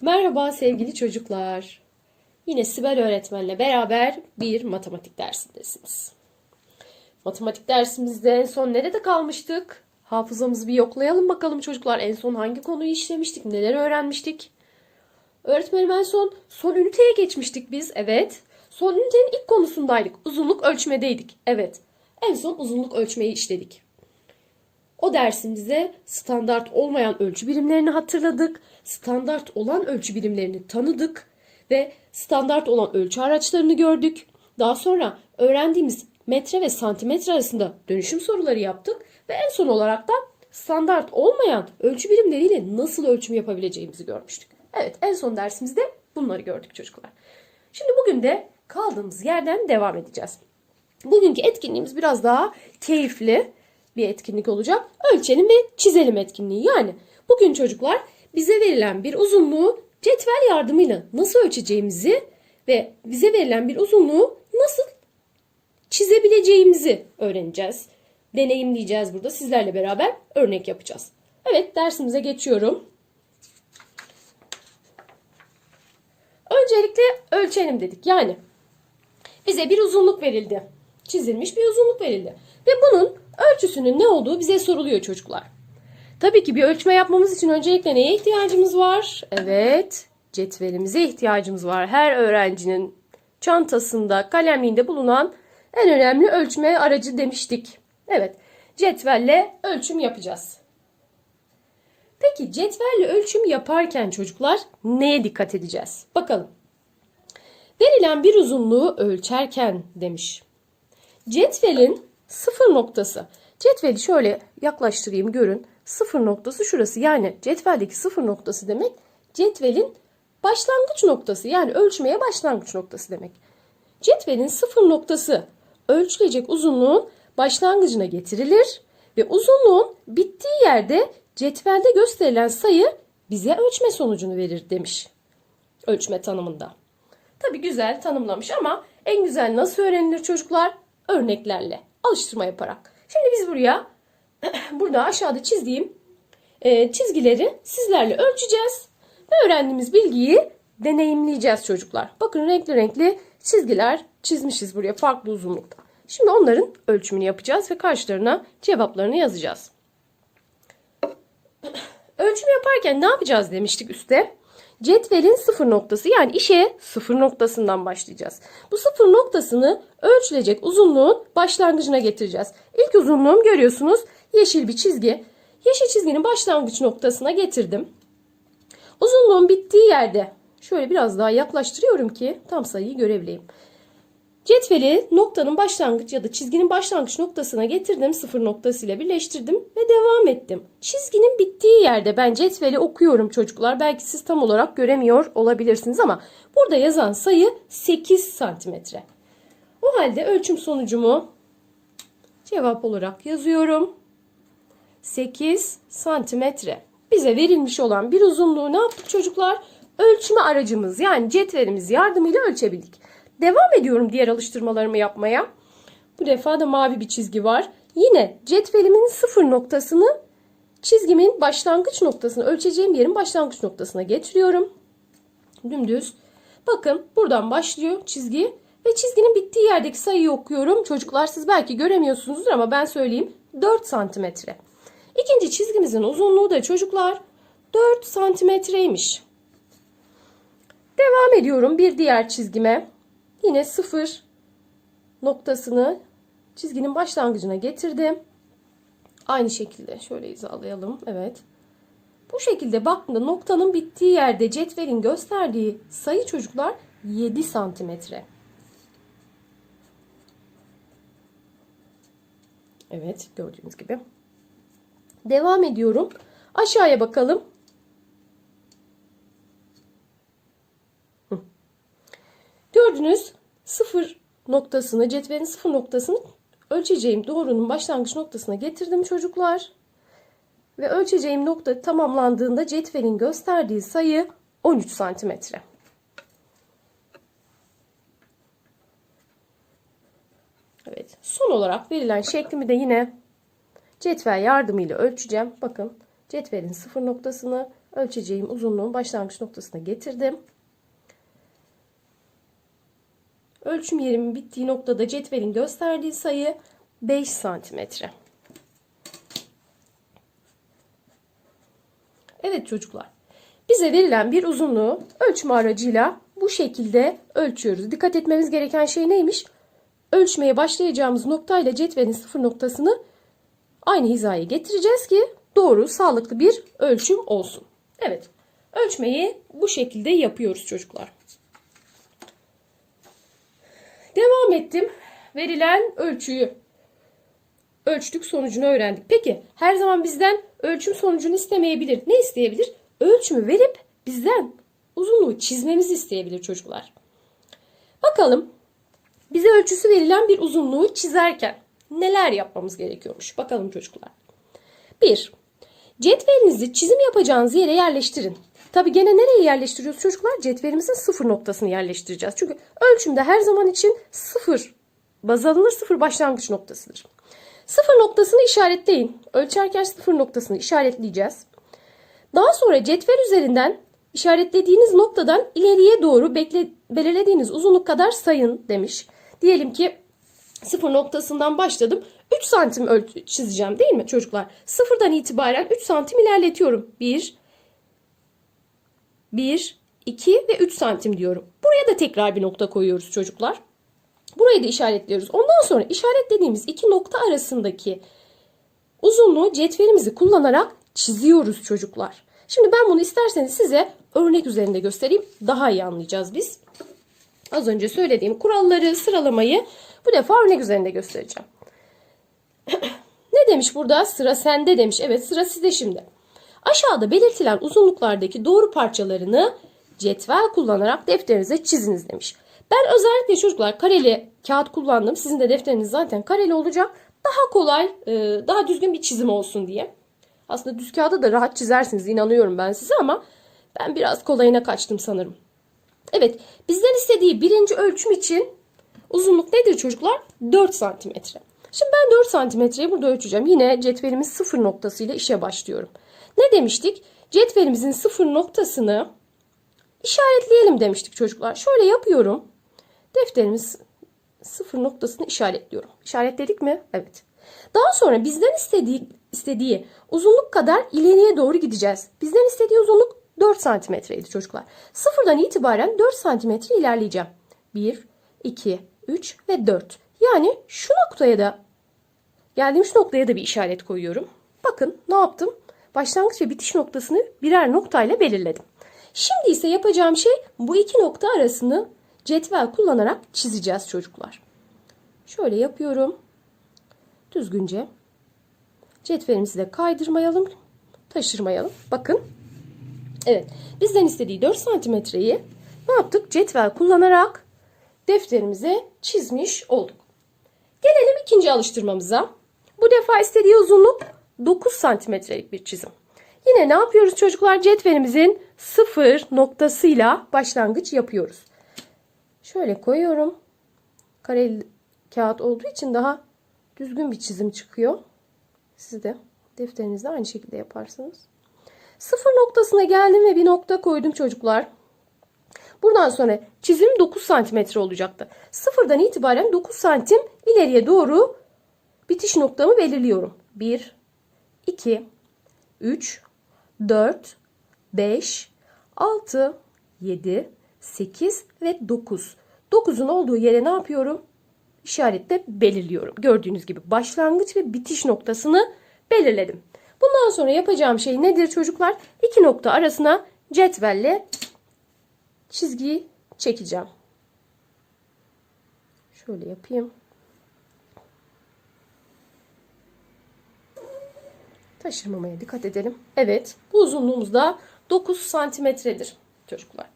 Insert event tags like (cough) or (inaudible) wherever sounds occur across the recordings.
Merhaba sevgili çocuklar. Yine Sibel öğretmenle beraber bir matematik dersindesiniz. Matematik dersimizde en son nerede kalmıştık? Hafızamızı bir yoklayalım bakalım çocuklar. En son hangi konuyu işlemiştik? Neler öğrenmiştik? Öğretmenim en son son üniteye geçmiştik biz. Evet. Son ünitenin ilk konusundaydık. Uzunluk ölçmedeydik. Evet. En son uzunluk ölçmeyi işledik. O dersimizde standart olmayan ölçü birimlerini hatırladık. Standart olan ölçü birimlerini tanıdık ve standart olan ölçü araçlarını gördük. Daha sonra öğrendiğimiz metre ve santimetre arasında dönüşüm soruları yaptık ve en son olarak da standart olmayan ölçü birimleriyle nasıl ölçüm yapabileceğimizi görmüştük. Evet, en son dersimizde bunları gördük çocuklar. Şimdi bugün de kaldığımız yerden devam edeceğiz. Bugünkü etkinliğimiz biraz daha keyifli bir etkinlik olacak. Ölçelim ve çizelim etkinliği. Yani bugün çocuklar bize verilen bir uzunluğu cetvel yardımıyla nasıl ölçeceğimizi ve bize verilen bir uzunluğu nasıl çizebileceğimizi öğreneceğiz. Deneyimleyeceğiz burada. Sizlerle beraber örnek yapacağız. Evet dersimize geçiyorum. Öncelikle ölçelim dedik. Yani bize bir uzunluk verildi. Çizilmiş bir uzunluk verildi. Ve bunun ölçüsünün ne olduğu bize soruluyor çocuklar. Tabii ki bir ölçme yapmamız için öncelikle neye ihtiyacımız var? Evet, cetvelimize ihtiyacımız var. Her öğrencinin çantasında, kalemliğinde bulunan en önemli ölçme aracı demiştik. Evet, cetvelle ölçüm yapacağız. Peki cetvelle ölçüm yaparken çocuklar neye dikkat edeceğiz? Bakalım. Verilen bir uzunluğu ölçerken demiş. Cetvelin sıfır noktası. Cetveli şöyle yaklaştırayım görün. Sıfır noktası şurası. Yani cetveldeki sıfır noktası demek cetvelin başlangıç noktası. Yani ölçmeye başlangıç noktası demek. Cetvelin sıfır noktası ölçülecek uzunluğun başlangıcına getirilir ve uzunluğun bittiği yerde cetvelde gösterilen sayı bize ölçme sonucunu verir demiş. Ölçme tanımında. Tabi güzel tanımlamış ama en güzel nasıl öğrenilir çocuklar? Örneklerle, alıştırma yaparak. Şimdi biz buraya (clears throat) burada aşağıda çizdiğim e, çizgileri sizlerle ölçeceğiz ve öğrendiğimiz bilgiyi deneyimleyeceğiz çocuklar. Bakın renkli renkli çizgiler çizmişiz buraya farklı uzunlukta. Şimdi onların ölçümünü yapacağız ve karşılarına cevaplarını yazacağız. (clears throat) Ölçüm yaparken ne yapacağız demiştik üstte? Cetvelin sıfır noktası yani işe sıfır noktasından başlayacağız. Bu sıfır noktasını ölçülecek uzunluğun başlangıcına getireceğiz. İlk uzunluğum görüyorsunuz yeşil bir çizgi. Yeşil çizginin başlangıç noktasına getirdim. Uzunluğun bittiği yerde şöyle biraz daha yaklaştırıyorum ki tam sayıyı görebileyim. Cetveli noktanın başlangıç ya da çizginin başlangıç noktasına getirdim. Sıfır noktasıyla birleştirdim ve devam ettim. Çizginin bittiği yerde ben cetveli okuyorum çocuklar. Belki siz tam olarak göremiyor olabilirsiniz ama burada yazan sayı 8 santimetre. O halde ölçüm sonucumu cevap olarak yazıyorum. 8 santimetre. Bize verilmiş olan bir uzunluğu ne yaptık çocuklar? Ölçme aracımız yani cetvelimiz yardımıyla ölçebildik. Devam ediyorum diğer alıştırmalarımı yapmaya. Bu defa da mavi bir çizgi var. Yine cetvelimin sıfır noktasını çizgimin başlangıç noktasını ölçeceğim yerin başlangıç noktasına getiriyorum. Dümdüz. Bakın buradan başlıyor çizgi ve çizginin bittiği yerdeki sayıyı okuyorum. Çocuklar siz belki göremiyorsunuzdur ama ben söyleyeyim. 4 santimetre. İkinci çizgimizin uzunluğu da çocuklar 4 santimetreymiş. Devam ediyorum bir diğer çizgime. Yine sıfır noktasını çizginin başlangıcına getirdim. Aynı şekilde şöyle hizalayalım. Evet. Bu şekilde baktığında noktanın bittiği yerde cetvelin gösterdiği sayı çocuklar 7 santimetre. Evet gördüğünüz gibi. Devam ediyorum. Aşağıya bakalım. Gördünüz sıfır noktasını cetvelin sıfır noktasını ölçeceğim doğrunun başlangıç noktasına getirdim çocuklar. Ve ölçeceğim nokta tamamlandığında cetvelin gösterdiği sayı 13 santimetre. Evet son olarak verilen şeklimi de yine cetvel yardımıyla ölçeceğim. Bakın cetvelin sıfır noktasını ölçeceğim uzunluğun başlangıç noktasına getirdim. Ölçüm yerimin bittiği noktada cetvelin gösterdiği sayı 5 santimetre. Evet çocuklar. Bize verilen bir uzunluğu ölçme aracıyla bu şekilde ölçüyoruz. Dikkat etmemiz gereken şey neymiş? Ölçmeye başlayacağımız noktayla cetvelin sıfır noktasını aynı hizaya getireceğiz ki doğru, sağlıklı bir ölçüm olsun. Evet. Ölçmeyi bu şekilde yapıyoruz çocuklar. Devam ettim. Verilen ölçüyü ölçtük sonucunu öğrendik. Peki her zaman bizden ölçüm sonucunu istemeyebilir. Ne isteyebilir? Ölçümü verip bizden uzunluğu çizmemizi isteyebilir çocuklar. Bakalım bize ölçüsü verilen bir uzunluğu çizerken neler yapmamız gerekiyormuş? Bakalım çocuklar. 1. Cetvelinizi çizim yapacağınız yere yerleştirin. Tabi gene nereye yerleştiriyoruz çocuklar? Cetvelimizin sıfır noktasını yerleştireceğiz. Çünkü ölçümde her zaman için sıfır baz alınır, sıfır başlangıç noktasıdır. Sıfır noktasını işaretleyin. Ölçerken sıfır noktasını işaretleyeceğiz. Daha sonra cetvel üzerinden işaretlediğiniz noktadan ileriye doğru bekle, belirlediğiniz uzunluk kadar sayın demiş. Diyelim ki sıfır noktasından başladım. 3 santim çizeceğim değil mi çocuklar? Sıfırdan itibaren 3 santim ilerletiyorum. 1, 1, 2 ve 3 santim diyorum. Buraya da tekrar bir nokta koyuyoruz çocuklar. Burayı da işaretliyoruz. Ondan sonra işaretlediğimiz iki nokta arasındaki uzunluğu cetvelimizi kullanarak çiziyoruz çocuklar. Şimdi ben bunu isterseniz size örnek üzerinde göstereyim. Daha iyi anlayacağız biz. Az önce söylediğim kuralları, sıralamayı bu defa örnek üzerinde göstereceğim. (clears throat) ne demiş burada? Sıra sende demiş. Evet sıra sizde şimdi. Aşağıda belirtilen uzunluklardaki doğru parçalarını cetvel kullanarak defterinize çiziniz demiş. Ben özellikle çocuklar kareli kağıt kullandım. Sizin de defteriniz zaten kareli olacak. Daha kolay, e, daha düzgün bir çizim olsun diye. Aslında düz kağıda da rahat çizersiniz inanıyorum ben size ama ben biraz kolayına kaçtım sanırım. Evet bizden istediği birinci ölçüm için uzunluk nedir çocuklar? 4 santimetre. Şimdi ben 4 santimetreyi burada ölçeceğim. Yine cetvelimiz sıfır noktasıyla işe başlıyorum. Ne demiştik? Cetvelimizin sıfır noktasını işaretleyelim demiştik çocuklar. Şöyle yapıyorum. Defterimiz sıfır noktasını işaretliyorum. İşaretledik mi? Evet. Daha sonra bizden istediği, istediği uzunluk kadar ileriye doğru gideceğiz. Bizden istediği uzunluk 4 santimetreydi çocuklar. Sıfırdan itibaren 4 santimetre ilerleyeceğim. 1, 2, 3 ve 4. Yani şu noktaya da geldiğim şu noktaya da bir işaret koyuyorum. Bakın ne yaptım? Başlangıç ve bitiş noktasını birer noktayla belirledim. Şimdi ise yapacağım şey bu iki nokta arasını cetvel kullanarak çizeceğiz çocuklar. Şöyle yapıyorum. Düzgünce. Cetvelimizi de kaydırmayalım. Taşırmayalım. Bakın. Evet. Bizden istediği 4 santimetreyi ne yaptık? Cetvel kullanarak defterimize çizmiş olduk. Gelelim ikinci alıştırmamıza. Bu defa istediği uzunluk 9 santimetrelik bir çizim. Yine ne yapıyoruz çocuklar? Cetvelimizin sıfır noktasıyla başlangıç yapıyoruz. Şöyle koyuyorum. Kareli kağıt olduğu için daha düzgün bir çizim çıkıyor. Siz de defterinizde aynı şekilde yaparsınız. Sıfır noktasına geldim ve bir nokta koydum çocuklar. Buradan sonra çizim 9 santimetre olacaktı. Sıfırdan itibaren 9 santim ileriye doğru bitiş noktamı belirliyorum. 1, 2, 3, 4, 5, 6, 7, 8 ve 9. 9'un olduğu yere ne yapıyorum? İşaretle belirliyorum. Gördüğünüz gibi başlangıç ve bitiş noktasını belirledim. Bundan sonra yapacağım şey nedir çocuklar? İki nokta arasına cetvelle çizgiyi çekeceğim. Şöyle yapayım. Taşırmamaya dikkat edelim. Evet bu uzunluğumuz da 9 santimetredir çocuklar.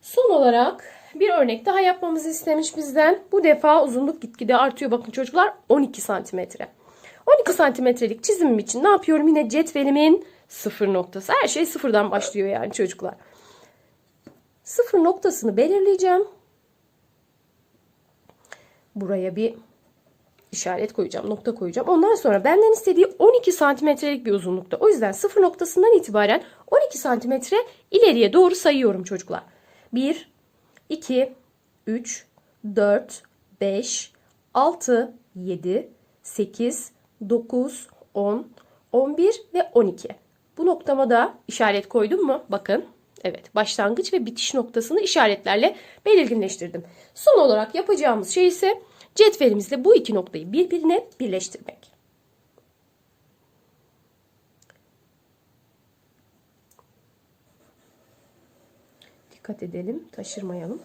Son olarak bir örnek daha yapmamızı istemiş bizden. Bu defa uzunluk gitgide artıyor. Bakın çocuklar 12 santimetre. 12 santimetrelik çizimim için ne yapıyorum? Yine cetvelimin sıfır noktası. Her şey sıfırdan başlıyor yani çocuklar. Sıfır noktasını belirleyeceğim. Buraya bir işaret koyacağım, nokta koyacağım. Ondan sonra benden istediği 12 santimetrelik bir uzunlukta. O yüzden sıfır noktasından itibaren 12 santimetre ileriye doğru sayıyorum çocuklar. 1, 2, 3, 4, 5, 6, 7, 8, 9, 10, 11 ve 12. Bu noktama da işaret koydum mu? Bakın. Evet, başlangıç ve bitiş noktasını işaretlerle belirginleştirdim. Son olarak yapacağımız şey ise cetvelimizle bu iki noktayı birbirine birleştirmek. Dikkat edelim, taşırmayalım.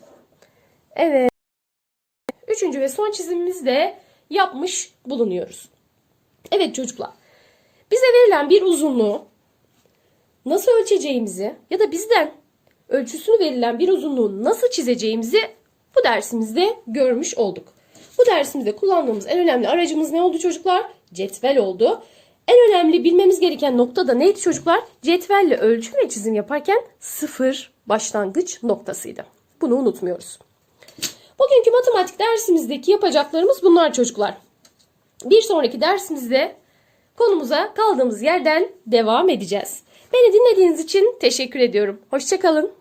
Evet. Üçüncü ve son çizimimizi de yapmış bulunuyoruz. Evet çocuklar. Bize verilen bir uzunluğu nasıl ölçeceğimizi ya da bizden ölçüsünü verilen bir uzunluğu nasıl çizeceğimizi bu dersimizde görmüş olduk. Dersimizde kullandığımız en önemli aracımız ne oldu çocuklar? Cetvel oldu. En önemli bilmemiz gereken nokta da neydi çocuklar? Cetvelle ölçüm ve çizim yaparken sıfır başlangıç noktasıydı. Bunu unutmuyoruz. Bugünkü matematik dersimizdeki yapacaklarımız bunlar çocuklar. Bir sonraki dersimizde konumuza kaldığımız yerden devam edeceğiz. Beni dinlediğiniz için teşekkür ediyorum. Hoşçakalın.